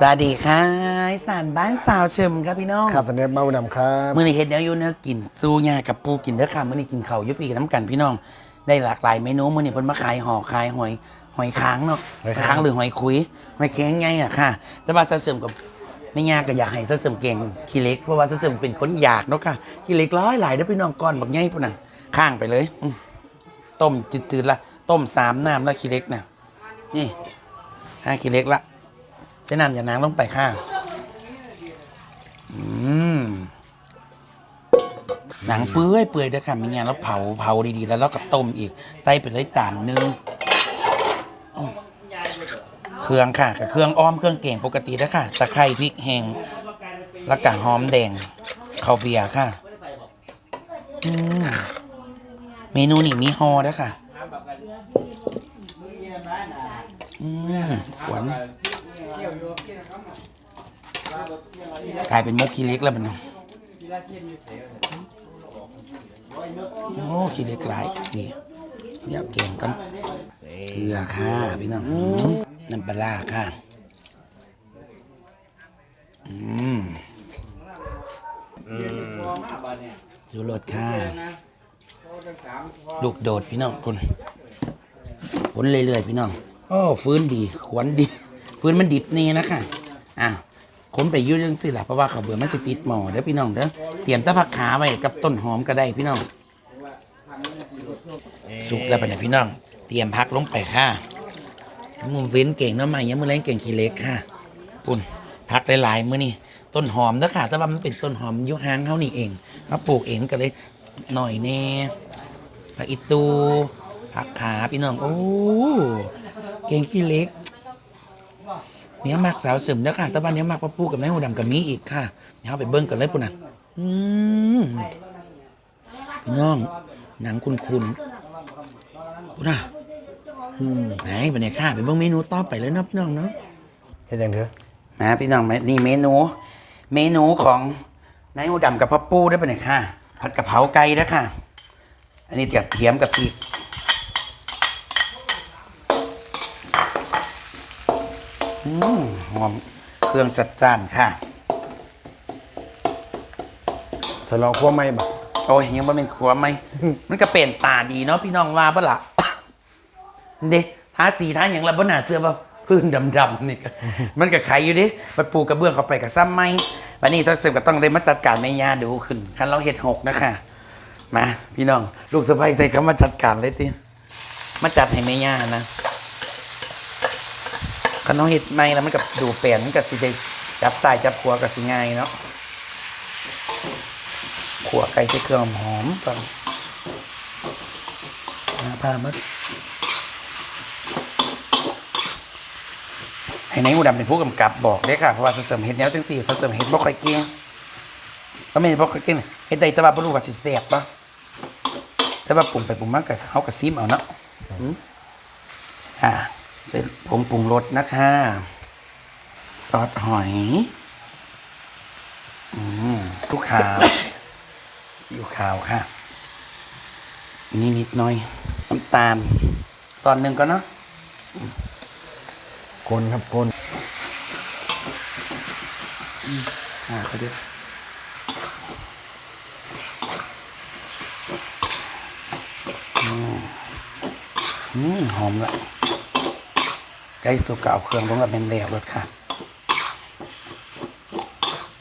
สวัสดีค่ะอีสานบ้านสาวเชิมครับพี่น้องครับตอนนี้มาอุดมครับมื่อนี้เฮ็ดแนวอยู่แนวกินสู้ยากับปูกินเด้อค่ะมื่อนี้กินข้าวอยุปีกับน้ำกันพี่น้อง ได้หลากหลายเมนูมื่อนี้เพิ่นมาขายห่อขายหอยหอยค้างเนาะหอยค้างหรือหอยคุยหอยแข็งไงอะค่ะ แต่ว่าสาวเสริมกับไม่ยากก็อยากให้สาวเสริมเก่งขี้เล็กเพราะว่าสาวเสริมเป็นคนอยากเนาะค่ะขี้เล็กร้อยหลายเด้อพี่น้องก้อนบักใหญ่พุ่นน่ะข้างไปเลยอืมต้มจืดๆละต้มสามน้ำแล้วขี้เล็กน่ะนี่ห้าขี้เล็กละ เส้นน้ำอย่านางลงไปค่ะอืมหนังเปื่อยเปื่อยด้วยค่ะมีงานแล้วเผาเผาดีๆ แล้วเรากับต้มอีกใส่ไปเลยตามนึงเครื่องค่ะกับเครื่องอ้อมเครื่องเก่งปกตินะค่ะตะไคร้พริกแห้งแล้วก็หอมแดงข้าวเบียร์ค่ะอืมเมนูนี่มีฮอด้วยค่ะ อืมหวาน กลายเป็นมุกขี้เล็กแล้วมันเนาะโอ้ขี้เล็กหลายดีเดี๋ยวเก่งกันเกลือค่ะพี่น้องน้ำปลาร้าค่ะอืมจูรสค่ะลูกโดดพี่น้องคุณผลเรื่อยๆพี่น้อง โอ้ฟื้นดี ขวนดี ฟืนมันดิบนี่นะค่ะอะคนไปยุ่จังสิล่ะเพราะว่าเขาเบื่อมันสิติดหมอเด้อพี่น้องเด้อเตรียมตะผักขาไว้กับต้นหอมก็ได้พี่น้อง สุกแล้วไปไหนะพี่น้อง เตรียมพักลงไปค่ะมุมเว้นเก่งเน้ำใหม่ยังมือแรงเก่งขี้เล็กค่ะปุ่นพักหลายๆมื้อนี่ต้นหอมนะค่ะแต่ว่ามันเป็นต้นหอมยุหางเขานี่เองเขาปลูกเองก็เลยหน่อยแน่ผักอีตูผักขาพี่น้องโอ้เก่งขี้เล็ก เนี้ยมักสาวเสริมเด้อค่ะ แต่บ้านเนี้ยมักปะปูกับนายหูดำกับมีอีกค่ะเดี๋ยวเอาไปเบิ้งกันเลยปุ่นน่ะอืมพี่น้องหนังคุณคุณปุ่นน่ะอืมไหนบันเนี่ยค่ะไปเบิ้งเมนูต่อไปเลยเนาะพี่น้องเนาะเห็นอย่างเถอะนะพี่น้องนี่เมนู เมนูของนายหูดำกับพ่อปูได้ปะเนี่ยค่ะผัดกะเพราไก่นะค่ะ อันนี้กระเทียมกับพริกอืม หอมเครื่องจัดจ้านค่ะสลองขั้วไม่บ่โอ้ยยังบ่เป็นขัวไหมมันก็เป็นตาดีเนาะพี่น้องว่าปะล่ะเด้ทาสีทาอย่างละบ่น่าเสื้อว่าพื้นดำๆนี่ก็มันก็ไขอยู่เดิไปปูกระเบื้องเข้าไปกับซ้ำไหมวันนี้ต้องเสริมก็ต้องได้มาจัดการแม่ย่าดูขึ้นคันเราเฮ็ดหกนะคะมาพี่น้อง ลูกสะใภ้ใจเขามาจัดการเลยติมาจัดให้แม่ย่านะ คันเราเฮ็ดไม่แล้วมันกับดูแปลนมันกับสิได้จับสายจับขัวกับสิง่ายเนาะขัวไก่ใส่เครื่องหอมก่อนมาพามาให้นายหูดำเป็นผู้กำกับบอกได้ค่ะเพราะว่าเสริมเฮ็ดแนวจังสี่เสริมเฮ็ดบ่ค่อยเก่งเพราะไม่นบ่ค่อยเก่งเฮ็ดได้แต่ว่าบ่รู้ว่าสิแซ่บปะแต่ว่าปรุงไปปรุงมาก็เฮาก็ซิมเอาเนาะอืมอ่า เสร็จผงปรุงรสนะคะ ซอสหอยอืมลูกขาวอยู่ขาวค่ะ นี่นิดหน้อยน้ำตาลซอนหนึ่งก็เนาะคนครับคนอ่าเขาดูอืมอืมหอมละ ใกล้สุกก็เอาเครื่องลงกับเป็นแล้วรถค่ะ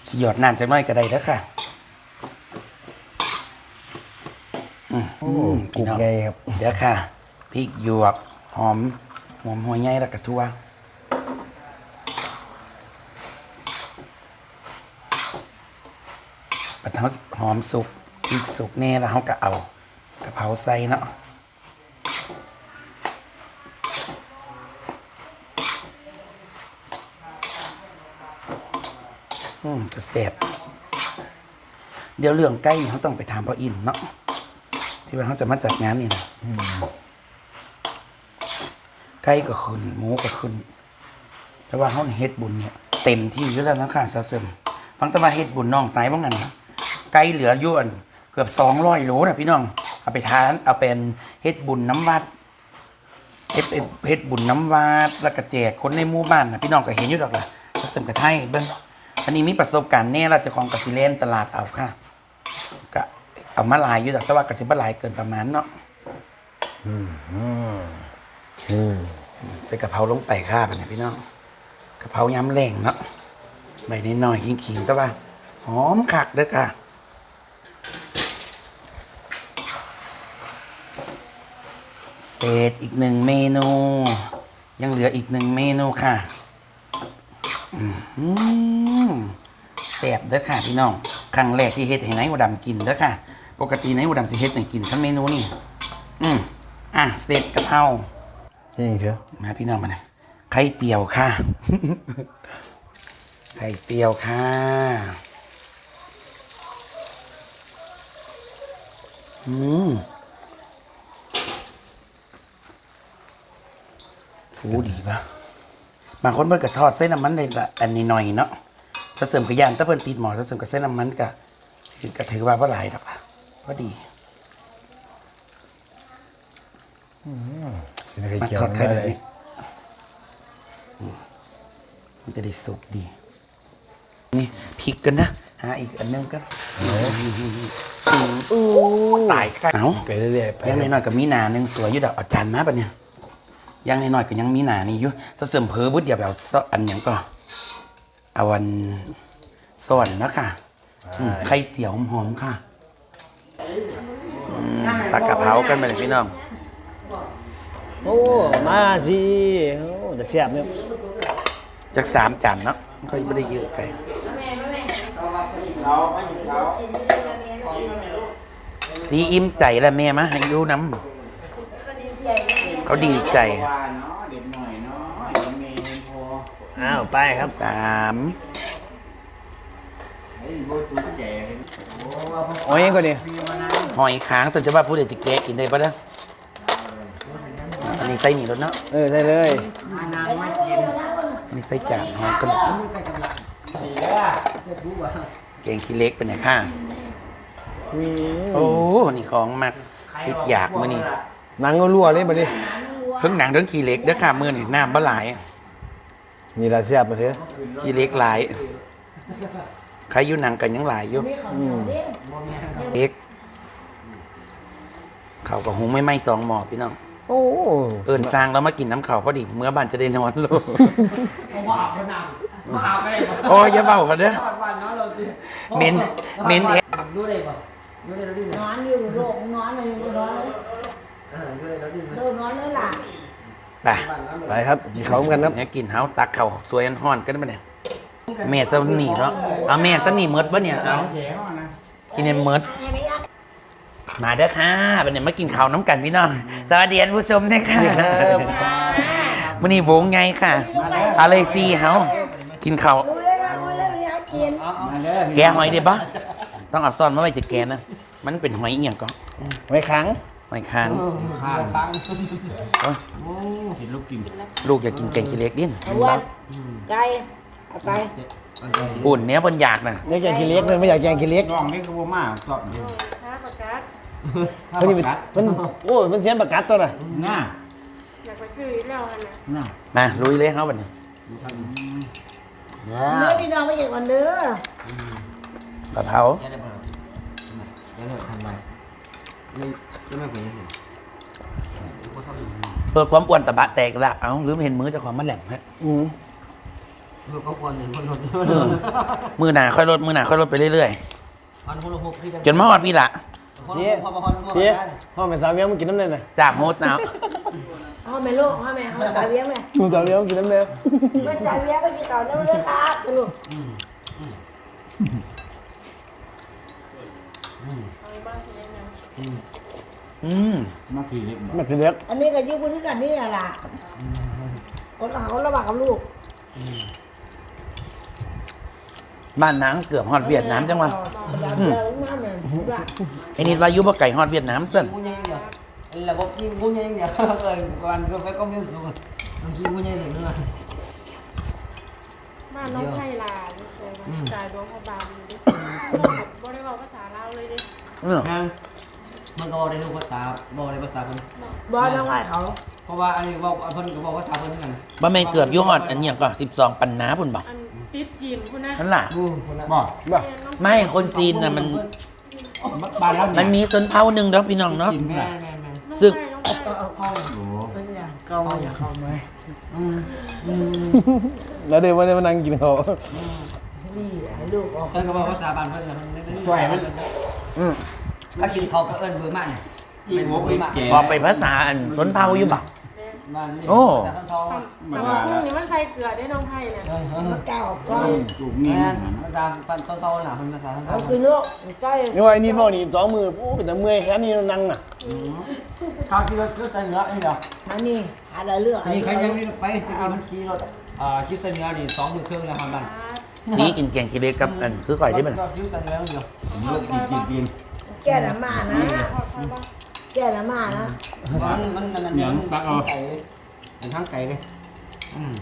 สิหยอดน้ำจักหน้อยก็ได้แล้วค่ะอืมโอ้พี่กุกน้อง ไงครับเดี๋ยวค่ะพริกหยวก หอมหอมหัวใหญ่แล้วก็ทั่วปะเทาหอมสุกพริกสุกแน่แล้วเขาก็เอากระเพราใส่เนาะ อืมจะแสบเดี๋ยวเรื่องใกล้เขาต้องไปถามพ่ออินเนาะที่ว่าเขาจะมาจัดงานนี่นะไก่ก็ขึ้นหมูก็ขึ้นแต่ว่าเขาเฮ็ดบุญเนี่ย เต็มที่อยู่แล้วนะค่ะสาวเสริมฟังแต่ว่าเฮ็ดบุญน้องสายบ้างกันนะไก่เหลืออยวนเกือบสองร้อยโลนะพี่น้อง เอาไปทานเอาเป็นเฮ็ดบุญน้ำวัดเฮ็ดเฮ็ดเฮ็ดบุญน้ำวัดแล้วก็แจกคนในหมู่บ้านนะพี่น้องก็เห็นอยู่ดอกล่ะเสริมกระไทยเบิ้ง อันนี้มีประสบการณ์แน่เราจะของกสิเลนตลาดเอาค่ะก็เอามาลายอยู่แต่ว่ากสิบลายเกินประมาณเนาะอืมใส่กะเพราลงไปค่ะไปเนี่ยพี่น้องกะเพรายำแรงเนาะใบนิดหน่อยขิงๆแต่ว่าหอมคักเด้อค่ะเศษอีกหนึ่งเมนู ยังเหลืออีกหนึ่งเมนูค่ะ แซ่บเด้อค่ะพี่น้อง ครั้งแรกที่เฮ็ดให้นายหัวดำกินเด้อค่ะ ปกตินายหัวดำสิเฮ็ดให้กินทั้งเมนูนี่ อืมอะเสร็จกะเพราเฮ็ดหยังเถอะมาพี่น้องมานะไข่เจียวค่ะ ไข่เจียวค่ะอืมฟูดีปะ บางคนเพิ่นก็ทอดเส้นน้ำมันในละอันนี้หน่อยเนาะถ้าเสริมกระยานถ้าเพิ่นติดหมอถ้าเสริมกับเส้นน้ำมันก็ถือก็ถือว่าบ่หลายดอกล่ะพอดีสิได้ไข่มาเจียวทอดไข่ได้แบบนี้อืมมันจะได้สุกดี นี่พริกกันนะหาอีกอันนึงกันอู้ตายไก่เอาไปเรื่อยๆไปยังน้อยๆก็มีหนาหนึ่งสวยอยู่ดอกเอาจารย์มาปะเนี่ย ยังน้อยๆก็ยังมีหนานี่อยู่ถ้าเสริมเพอบุดอย่าแบบซออันหยังก็เอาวันซ่อนนะค่ะอืมไข่เจียวหอมๆค่ะอืมตักกะเพรากันไปเลยพี่น้อง โอ้ มาสิโอ้จะเสียบเนี่ยจากสามจานเนาะก็ไม่ได้เยอะไปสีอิ่มใจแล้วแม่มาให้อยูน้ำ เขาดีใจว่าเนาะเด็กหน่อยเนาะเดี๋ยวเมย์พออ้าวไปครับสามไอ้โบจุ๊ใหญ่เลยโอ้ว่าพอเอาเองก่อนดิมีมานะหอยค้างสนจะว่าผู้ใดจะแกะกินได้ปะเด้ออันนี้ใส่หนีรถเนาะเออได้เลยมานางมากินอันนี้ใส่จานหอมกันสีแล้วเสร็จปุ๊บอะเก่งขี้เล็กเป็นไงข้างอืมโอ้ นี่ของมักคิดอยากมื้อนี้หนังรั่วๆเลยบัดนี้ เพิ่งหนังเรื่องขี้เล็กเด้อค่ะมื้อนี้น้ำบ่หลายนี่ล่ะเสียบมาเถอะขี้เล็กหลายใครอยู่หนังกันยังหลายอยู่อืมเล็กเขาก็หุงไม่ไหม้สองหม้อพี่น้องโอ้เอินสร้างแล้วมากินน้ำเขาพอดีเมื่อบ้านจะได้นอนลูกว่าอาบน้ำว่าอาบก็ได้ป่ะโอ้ยอย่าเบาเขาเด้อตอนวันเนาะเราดิเหม็นเหม็นเทดูได้ป่ะดูได้เราดินอนอยู่โลกนอนเลยนอนเลยเออดูได้เราดิเดินนอนเลยล่ะ ไปบ้านนั้นไปครับกินข้าวกันครับเนี่ยกินเฮาตักเขาสวยอันห้อนกันมาเนี่ยแม่สนีเนาะเอาแม่สนีเมดปะเนี่ยเอาแข็งอะนะกินเนเมดให้ไม่ยักมาเด้อค่ะเป็นเนี่ยมากินข้าวน้ำกันพี่น้องสวัสดีท่านผู้ชมด้วยค่ะวันนี้วงไงค่ะ อะไรซีเฮากินข้าวรู้เลยว่ารู้เลยมันเอากินมาเลยแกะหอยได้ปะต้องเอาซ่อนมาไว้จะแกะนะ มันเป็นหอยเอียงก็ไว้ขัง หอยค้างข้างตั้งโอ้ยโอ้เห็นลูกกินลูกอยากกินแกงขี้เหล็กดินเอาวันไก่เอาไปปุ่นเนี้ยบนอยากนะอยากแกงขี้เล็กเลยไม่อยากแกงขี้เล็กน้องนี่ก็บ่มากชอบอยู่ข้าประกัดถ้าเพิ่นปนี่ระกัดเพิ่นโอ้มันเสียนประกัดตัวน่ะน่าอยากไปซื้ออีกแล้วนะน่ามาลุยเลยเขาบัดนี้เนื้อพี่น้องไม่อยากวันเด้อกะเพราจะได้ป่ะจะได้ทำไม ไม่จะไม่เคยเห็นเพื่อความอ้วนตะบะแตกละเอ้าลืมเห็นมือเจ้าของมันแหลมฮะอืมเพื่อก็ควรเห็นคนรถเออมือหนาค่อยลดมือหนาค่อยลดไปเรื่อยพันคนละหกที่ๆจนมาฮอดพี่ละเจ๊เจ๊พ่อแม่สาวเวียงมึงกินน้ำเลยน่ะจากโฮสต์นาวพ่อแม่ลูกพ่อแม่เขาสายเลี้ยงแม่มึงสาวเวียงมึงกินน้ำเลยไม่สายเลี้ยงไปกินเก่าแล้วเลยครับลูก อืมมาขี่เล็กมันคือเล็กอันนี้ก็ยุ่งที่กันนี่แหละคนเขาระบาดกับลูกบ้านนางเกือบฮอดเวียดนามจังวะอยากเจอลูกน้ำเนี่ยว่าไอ้นี่วาอยุบ่ไก่ฮอดเวียดนามเต้นกูยังเดียวระบบยิงกูยังเดียวเกินก่อนก็ไปก็มีสูงบางทีกูยังถึงนึงอะบ้านน้องไผ่ลาไม่เคยมาจ่ายหลวงพระบางอยู่ดิบ่ได้บอกภาษาลาวเลยดิเอ อนะมันก็ได้ทุกภาษาบอกได้ภาษาเพิ่นบอลน้องไหวเขาเพราะว่าอันนี้บอกเพิ่นก็บอกภาษาเพิ่นเหมือนกันบ่แม่นเกือบอยุฮอดอันเนี้ยก็12 ปันนาพุ่นบ่อันติดจีนคุณนะนั่นล่ะ บูคนละบ่บ่แม่น้องไม่คนจีนน่ะมันบ้านเรามันมีส้นเผาหนึ่งเด้อพี่น้องเนาะแม่แม่แม่ซึ่งน้องไผ่น้องไผ่เข้าเป็นอย่างเก่าอย่าเข้ามาอืมอืมแล้วเดี๋ยววันนี้มานั่งกินเขานี่ให้ลูกออกเพิ่นก็บอกภาษาบ้านเพิ่นน่ะมันไม่ได้ช่วยมันอืม ถ้ากินเขาก็เอิ้นเบอร์มันที่โบกเบอร์มันพอไปภาษาอันส้นเผาอยู่บ่บ้านนี่โอ้ภาษาทองแต่ว่าพวกนี้มันใส่เกลือได้น้องไผ่เนี่ยเออเออมาเก่าก้อนแม่นภาษาปันต้นเตาน่ะเป็นภาษาทองเอาคือลูกใกล้นี่ว่าไอ้นี่พ่อนี่สองมือโอ้เป็นแต่เมื่อยแค่นี้นั่งน่ะข้าวที่รถรถใส่เนื้อนี่เหรออันนี้หาอะไรเลือกอันนี้ใครยังมีรถไฟจะกินมันขี่รถอ่าคิดใส่เนื้อนี่สองมือครึ่งแล้วครับมันสีกินแกงขี้เหล็กกับอันคือข่อยได้บ่ก็คิดใส่เนื้อเดียวลูกกินกินกิน แก้น้ำมานะขอดไฟบ้างแก้น้ำมานะมันมันมันมันมันตักเอาไก่เลยมันทั้งไก่เลยอืม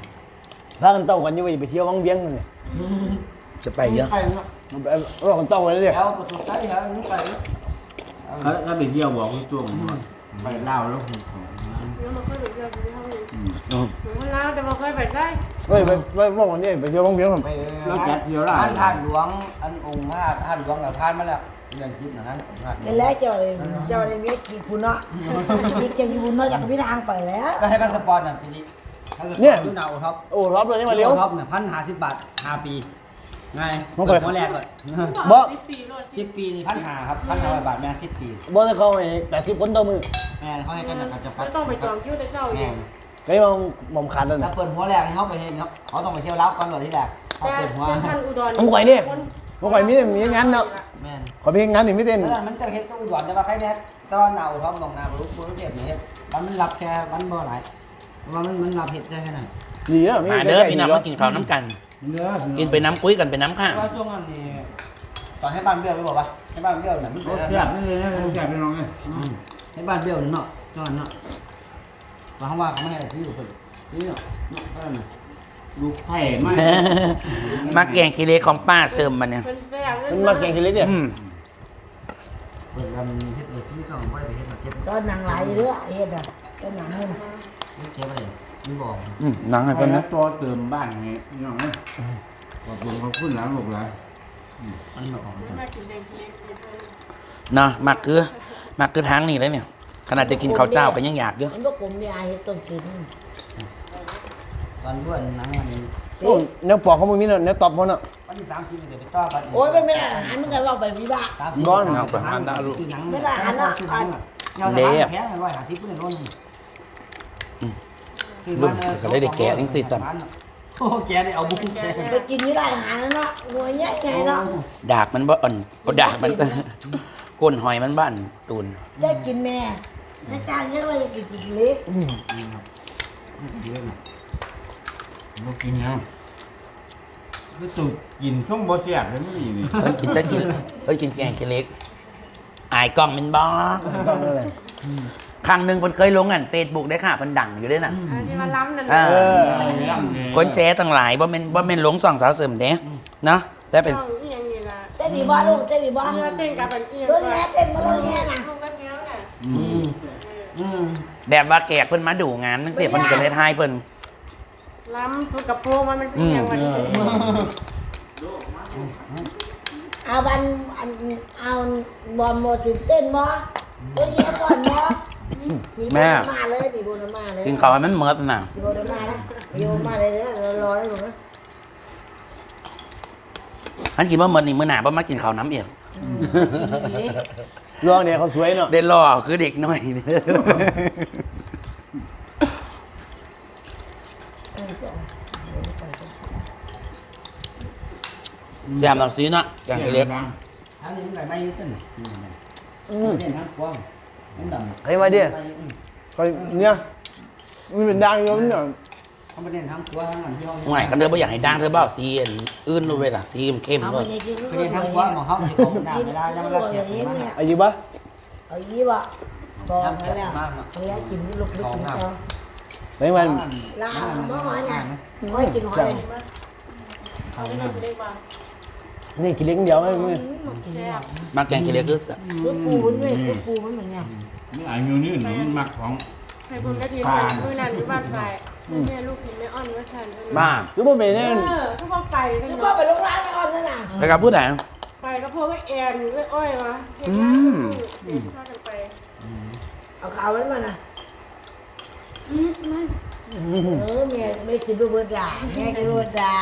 พากันเต้ากันอยู่ไปเที่ยววังเวียงกันเนี่ยจะไปเยอะไก่เนาะเรากันเต้ากันเลยแล้วประตูไก่แล้วนี่ไก่ถ้าถ้าไปเที่ยวบอกให้ตัวผมว่าไปเล่าแล้วผมแล้วมันค่อยไปเที่ยวที่ห้องนี้หนูคนลาวแต่มาค่อยไปได้เฮ้ยไปไปบอกวันนี้ไปเที่ยววังเวียงกันไปแล้วจัดเที่ยวล่ะท่านท่านหลวงอันองค์พระท่านหลวงเราท่านมาแล้ว เดือนสิบนะท่านเป็นแล้วเจ้าเลยเจ้าเลยเมียกี่คุณเนาะกี่เจ้าอยู่เนาะจากพี่ทางไปแล้ว ก็ให้พาสปอร์ตน่ะทีนี้พาสปอร์ตยูนาโอท็อปโอ้รับเลยยังมาเลี้ยว ท็อปเนี่ยพันห้าสิบบาทห้าปีไงมันไปหัวแรกเลยบ่สิบปีรถสิบปีนี่พันห้าครับพันห้าร้อยบาทแม่สิบปีบ่ได้เข้าไปแปดสิบคนต่อมือแม่เขาให้กันนะครับจะพัแล้วต้องไปจองคิวแต่เจ้าอแม่ยู่ไอ้มองมอมขาดแล้วถ้านะ เปิดหัวแรกเขาไปเห็นเนาะเขาต้องไปเที่ยวรับก่อนหรอที่แรกเขาแต่เปิดหัว เส้นพันอุดรผมไหวเนี่ยผมไหวมีมีงานเนาะ แม่นขอเพียงงานนี่ไม่เต้น แล้วมันจะเฮ็ดตู้หยวนแต่ว่าใครเนี่ยแต่ว่าหนาวท้องลงนาบรุบุรุเก็บนี่เฮ็ดมันมันรับแค่มันบ่หลายเพราะว่ามันมันรับเฮ็ดได้แค่นั้นดีอะมาเด้อพี่น้องมากินข้าวน้ำกันเนื้อกินไปน้ำคุยกันไปน้ำข้างว่าช่วงนั้นนี่ตอนให้บ้านเบี้ยวไปบอกว่าให้บ้านเบี้ยวน่ะมันรเป็นสแซ่บนี่เลยนะรสแซ่บพี่น้องไงให้บ้านเบี้ยวเนาะจอนเนาะว่าเขาว่าเขาไม่ให้ที่อยู่คนนี่เนาะเนาะก็นั่นน่ะ ลูกไผ่ไม่มาแกงขี้เหล็กของป้าเสริมมันเนี่ยเป็นแซ่บมันมาแกงทีเล็กเนี่ยอืมเปิดกันเฮ็ดเออพี่เขาบ่ได้ไปเฮ็ดมาเก็บตอนหนังไหลเรือเฮ็ดอะตอนหนังหุ่นเก็บอะไรมันบอกอืมนังให้ไปเพิ่นนะนะตัวเติมบ้านไงพี่น้องนะขอบคุณขอบคุณหลานลูกหลานมันบอกมากินแดงกินเล็กกินเพิ่นเนาะมักคือมักคือทางนี่เลยเนี่ย ขนาดจะกินข้าวเจ้าก็ยังอยากอยู่มันก็กลมนี่ไอ้เฮ็ดต้นกิน ตอนด้วนหนังมันโอ้เนื้อปอกเขาไม่มีเนาะเนื้อตอบเขาเนาะวันที่30เดี๋ยวไปต่อกันโอ้ยไม่ไม่ได้อาหารมันก็ว่าไปวิบากสามสิบก้อนเอาไปหาดาลูกซื้อหนังไม่ได้อันน่ะอันเดี๋ยวสามแพงร้อยห้าสิบเพื่อนโน่นลูกก็เลยได้แกะจังซี่ซ้โอ้แกได้เอาบุ้งแกไปกินนี่ได้อาหารแล้วเนาะหน่วยใหญ่ไงเนาะดากมันบ่อ่อนบ่ดากมันซะก้นหอยมันบ้านตูนได้กินแม่ถ้าจางเยอะเลยกินกินเล็ก ลูกกินยังคือสูตรกินช่วงบ่แซ่บเลยไม่มีนี่เพิ่นกินแต่กินเพิ่นกินแกงขี้เหล็กอายกล้องแมันบ่ต้องอะไรครั้งหนึงเพิ่นเคยลงอัน Facebook ได้ค่ะเพิ่นดังอยู่ด้วยน่ะ อันที่มันล้ำนั่นอ่า เออคนแชร์ตั้งหลายบ่แม่นบ่แม่นหลงสองสาวเสริมเด้เนาะแต่เป็น ต้องอีหยังนี่ล่ะเต้นดีบ้าลูกเต้นดีบ้าเนื้อเต้นกับอันอีหยังรถแห่เต้นมาโดนแห่น่ะลูกกระเทียมน่ะอืมอืมแบบว่าแขกเพิ่นมาดูงานตั้งแต่เพิ่นก็เลยทายเพิ่น ล้ำสุดกับโพมันมันเสียงมันเองเอาบันอันเอาบอมโมตื่นเต้นบ่ตัวเยี่ยก่อนบ่นี่มาเลยดิบุญมาเลยกินข้าวให้มันเมิดน่ะดิบุญมานะโยมาเลยเด้อรอได้หนูนะอันกินบ่เมิดนี่มื้อหน้าบ่มากินข้าวน้ำอีกรองเนี่ยเขาสวยเนาะได้รอคือเด็กน้อย แซมเราซีเนาะอย่างเล็กทางนี้มันไหลไม่ยึดต้นอืมเนี่ยทางกว้างมันดำเฮ้ยมาดิก็เนี่ยมันเป็นดังอยู่เนี่ยเขาไม่เน้นทางกว้างทางที่ห้องห่วยกันเด้อบ่อยากให้ดังเด้อบ่เอาสีอันอื่นด้วยล่ะสีเข้มเอาๆไปด้วยในกินเขาเน้นทางกว้างของเขาที่เขาหนาเวลาจะมาเก็บมันเนี่ยอายุปะเอายี่บ่บอกมาแล้วเขาอยากกินลูกลูกกินเขาไหนมัน ลาบ่หอยน่ะหอยกินหอยเอาไปเลยไปเลยว่า นี่กินเล็กเดียวไหมมึงแซ่บมาแกงขี้เหล็กคือคือปูมันเว้ยคือปูมันเหมือนเนี่ยนี่อายุนี่หนูมักของให้คนกระเทียมมื้อนั้นอยู่บ้านไฟแม่ลูกกินไม่อ่อนว่าฉันบ้าคือบ่เป็นเอแน่อทุกคนไปทั้งคือหมพ่อดไปโรงร้านก่อนนั่นน่ะไปกับผู้ใดไปก็พวกก็แอนก็อ้อยวะเห็นอืไหมมเห็นข้ากันไปเอาข่าวไว้มานะอืมไม่เออแม่ไม่กินดูเบิร์ดาแม่กินดูเบิร์ดา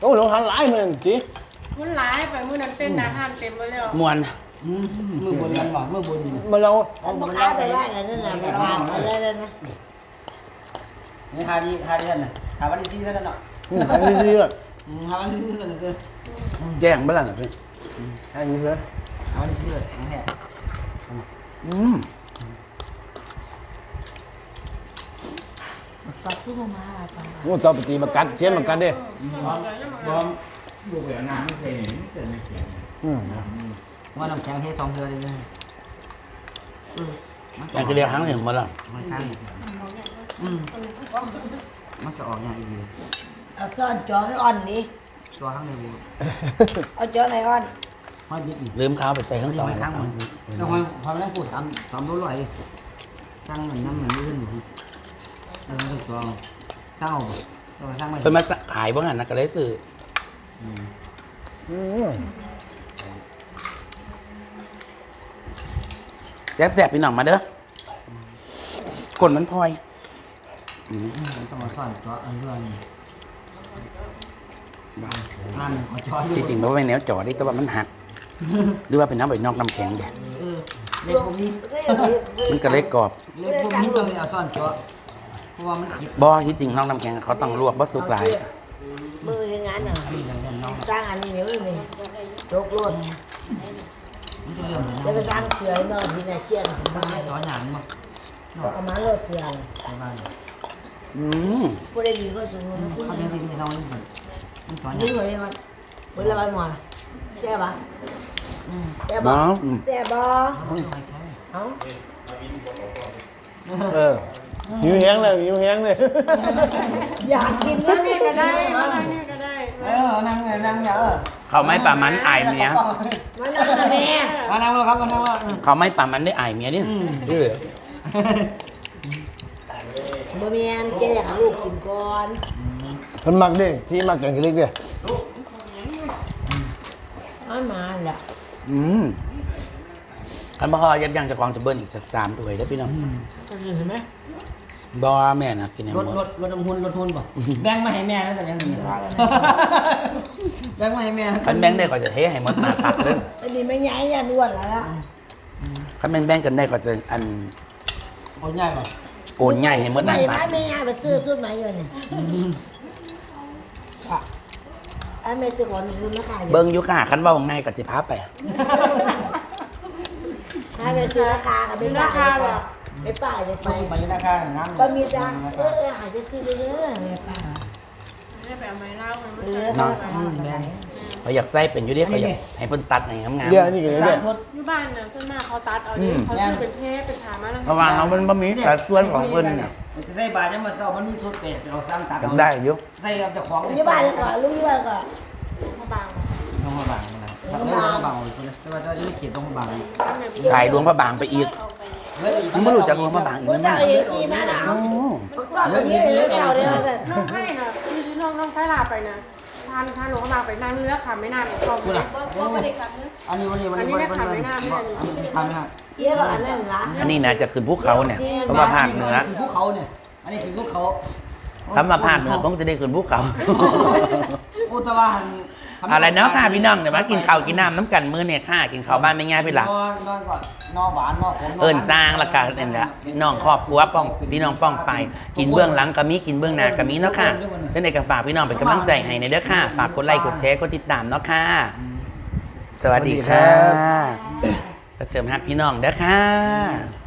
โอ้ลงทันหลายมื้อนั่นจิ มันหลายไปมื้อนั้นเต้นอาหารเต็มไปแล้วมวนอืมมือบนกันหน่อยมือบนมาเราอันพ่อค้าไปว่าอะไรนั่นน่ะไปทำอะไรนั่นนะนี่ฮาดีฮาดีท่านน่ะถามวันที่สี่ท่านน่ะอืมอันนี้สิอะอืมถามวันที่สี่ท่านน่ะคือแจ้งบ้านน่ะพี่อันนี้เลยถามวันที่สี่เลยแน่อืมปัดขึ้นมามาปัดโอ้ต่อไปตีมากัดเจ็บมากัดเด้บอม บุกแบบน้ำไม่เคยเห็นแต่ในเขียนอืมว่าน้ำแข็งเทสองเทือนเลยเลยอยากจะเรียกครั้งหนึ่งมาล้วไม่ใช่อืมมันจะออกอย่างอีกเลยเอาซ่อนจอให้อ่อนดิตัวข้างในบูเอาจอไหนอ่อนห้อยบิดนี่ลืมข้าวไปใส่ข้างสองข้างหลังแต่ความความแรงปูดสามสามร้อยเลยสร้างเหมือนน้ำเหมือนลื่นอยู่เออต้องสร้างเอาตัวสร้างไม่ เพิ่นมาขายบ้างหันนะก็เลยซื้อ แซ่บๆพี่น้องมาเด้อคนมันพลอยต้องมาสอนตัวอันเรื่องงานขอช้อยที่จริงเพราะว่าแนวจอได้แต่ว่ามันหัก หรือว่าเป็นน้ำใบนอกน้ำแข็งเด้เออเล็กผมนี้เฮ้ยเฮ้ยมันก็เลยกรอบเล็กผมนี้ต้องเอาซ่อนตัวเพราะว่ามันคิดบ่ที่จริงนอกน้ำแข็งเขาต้องลวกบ่สุกหลายมืออย่างนั้นน่ะนี่อย่างนั้นน้อง สร้างอันเหนียวนี่โรคโลดมันจะเรื่องจะไปสร้างเสือนอนที่ไหนเชี่ยนสบายสอนอย่างมั้งเอามาโลดเสือนในบ้านอืมผู้ได้ดีก็จะรู้นะคุณเขาเป็นสิ่งที่เรามันมันสอนอนี่ย่างหัวนี่มันเวลาไปหมอแซ่บปะแซ่บบ่ปะอืมแซ่บปะเขาไม่ใช่เอ้าเออหิวแห้งเลยหิวแห้งเลย อยากกินนั่นะงนี่ก็ได้นั่งนี่ก็ได้ เออนั่งนั่งเออเขาไม่ป่ามันอายเมีย มานั่งนะแม่มานั่งแล้วครับมานั่งแล้วเขาไม่ป่ามันได้อายเมียนี่เด้อบ่แม่นแกอยากให้ลูกกินก่อนมันมักเด้ที่มักกันกิเล็กเด้เอามาแหละอืมคันบ่พอยับยั้งเจะกองจะเบิ้ลอีกสักสามถ้วยเด้อพี่น้องเห็นไหม บ่แม่นะกินให้รถหมดรถรถน้ำหุ่นรถหุ่นป่ะแบ่งมาให้แม่แล้วแต่ยังแบ่งมาให้แม่ คันแบงได้ก็จะเทให้หมดหน้าตักเลยอันนี้ไม่ย้ายยันอ้วนแล้วล่ะคันแบงแบ่งกันได้ก็จะอันโอ้ยง่ายป่ะโอนง่ายให้หมดหไม่น้าตัไม่กไม่ย้ายไปซื้อสุดไหนอยู่เนี่ยอะไอ้แม่ซื้อของในรุ่นราคาอยู่เบิ่งอยู่ค่ะคันเว้าง่ายก็สิพาไปให้ไปซื้อราคากับไม่ป้าย ไม่ป้ายจะไป ไปอยู่ราคาน้ำก็มีจ้าเออเออหายจะซื้อเยอะๆไม่ป้าให้แบบไม้เล่ามันเอไม่อใช่เขาไปไหนเขาอยากใส่เป็นอยู่เด้เขาอยากให้เพิ่นตัดให้งามเดี๋ยวนี่ก็สาเด้มชุดอยู่บ้านน่ะส่วนมากเขาตัดเอาดิเขาซื้อเป็นเทปเป็นถามาแล้วๆเพราะว่าเขามันบ่มีสัดส่วนของเพิ่นน่ะใส่บาทยังมาเศร้ามันมีสุดเป็ดเราสร้างตัดอยากได้อยู่ใส่กับเจ้าของลูกยี่บ้านเลยก่อนลูกยี่บ้านก่อนมาบางต้องมาบังนะต้องมาบังเลยแต่ว่าจะยืดเขียนต้องมาบัง ถ่ายหลวงพระบางไปอีก มันบ่รู้จักหลวงพระบางอีกผู้นะสาแม่วเองกี่มาหนาวโอ้ก็แบบนี้เลยสาเดียวกันน้องให้น่ะมีที่น้องน้องไฟลาไปนะทานทานหลวงเขามาไปนั่งเรือขามไม่นานของเขาพูดเลอะยอันนี้วันนี้วันนี้วันนี้วันนี้ทำไมฮะเยี่ยมอันนั้นละอันนี้นะจะขึ้นภูเขาเนี่ยเพราะว่าภาคเหนือภูเขาเนี่ย อันนี้คือภูเขาคำว่าภาคเหนือคงจะได้ขึ้นภูเขา อุตวาหัน อะไรเนาะค่ะพี่น้องเดี๋ยวมากินข้าวกินน้ำน้ำกันมื้อเนี่ยค่ะกินข้าวบ้านไม่ง่ายพี่หลักนอนนอนก่อนนอนหวานนอนขมเอิ้นสร้างและกันนั่นแหละพี่น้องครอบครัวป้องพี่น้องป้องไป กินเบื้องหลังก็มีกินเบื้องหน้าก็มีเนาะค่ะเช่นเดียวกับฝากพี่น้องเป็นกำลังใจให้ในเด้อค่ะฝากกดไลค์กดแชร์กดติดตามเนาะค่ะสวัสดีค่ะเสริมฮักพี่น้องเด้อค่ะ